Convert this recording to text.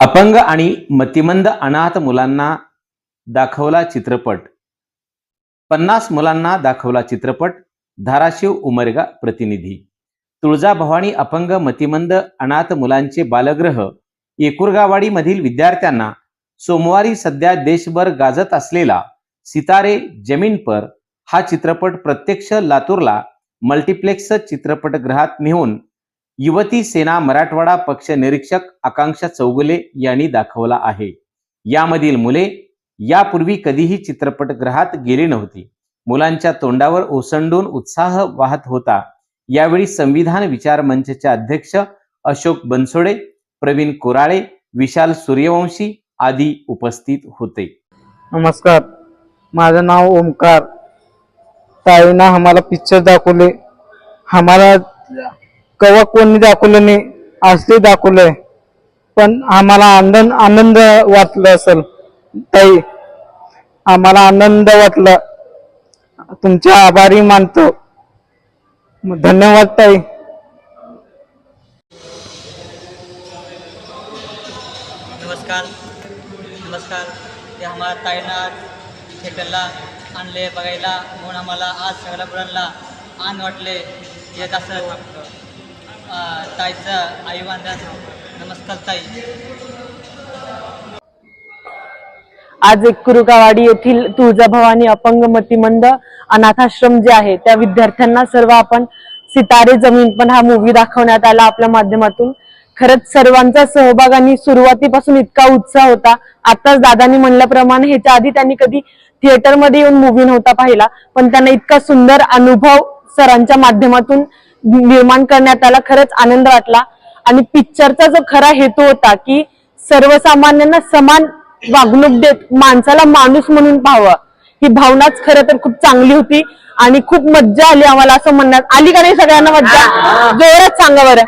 अपंग आणि मतिमंद अनाथ मुलांना दाखवला चित्रपट. पन्नास मुलांना दाखवला चित्रपट धाराशिव उमरगा प्रतिनिधी. तुळजाभवानी अपंग मतिमंद अनाथ मुलांचे बालग्रह एकुरगावाडीमधील विद्यार्थ्यांना सोमवारी सध्या देशभर गाजत असलेला सितारे जमीन पर हा चित्रपट प्रत्यक्ष लातूरला मल्टिप्लेक्स चित्रपटगृहात नेऊन युवती सेना मराठवाडा पक्ष निरीक्षक आकांक्षा चौगुले यांनी दाखवला आहे. यामधील मुले यापूर्वी कधीही चित्रपटगृहात गेली नव्हती. मुलांच्या तोंडावर ओसंडून उत्साह वाहत होता. यावेळी संविधान विचार मंचचे अध्यक्ष अशोक बनसोडे प्रवीण कोराळे विशाल सूर्यवंशी आदी उपस्थित होते. नमस्कार. माझं नाव ओमकार. ताईना आम्हाला पिक्चर दाखवले. आम्हाला कवा कोणी दाखवलं नाही असले दाखवलंय. पण आम्हाला आनंद आनंद वाटलं असेल. ताई आम्हाला आनंद वाटला. तुमचे आभारी मानतो. धन्यवाद ताई. नमस्कार. नमस्कार. ते आम्हाला ताईंना थिएटरला आणले बघायला म्हणून आम्हाला आज सगळ्या मुलांना आन वाटले. येत असं ताईचं आई बांधण्यास नमस्कार ताई. आज एक कुरुकावाडी येथील तुळजाभवानी अपंग मतिमंद अनाथाश्रम जे आहे त्या विद्यार्थ्यांना सर्व आपण सितारे जमीन पण हा मूवी दाखवण्यात आला आपल्या माध्यमातून. खरंच सर्वांचा सहभाग आणि सुरुवातीपासून इतका उत्साह होता. आताच दादानी म्हणल्याप्रमाणे ह्याच्या आधी त्यांनी कधी थिएटरमध्ये येऊन मूवी नव्हता पाहिला पण त्यांना इतका सुंदर अनुभव सरांच्या माध्यमातून निर्माण करण्यात आला खरंच आनंद वाटला. आणि पिक्चरचा जो खरा हेतू होता की सर्वसामान्यांना समान वागणूक देत माणसाला माणूस म्हणून पाहावं ही भावनाच खरं तर खूप चांगली होती. आणि खूप मज्जा आली आम्हाला असं म्हणण्यात. आली का नाही सगळ्यांना मज्जा? जोरात सांगा बरं.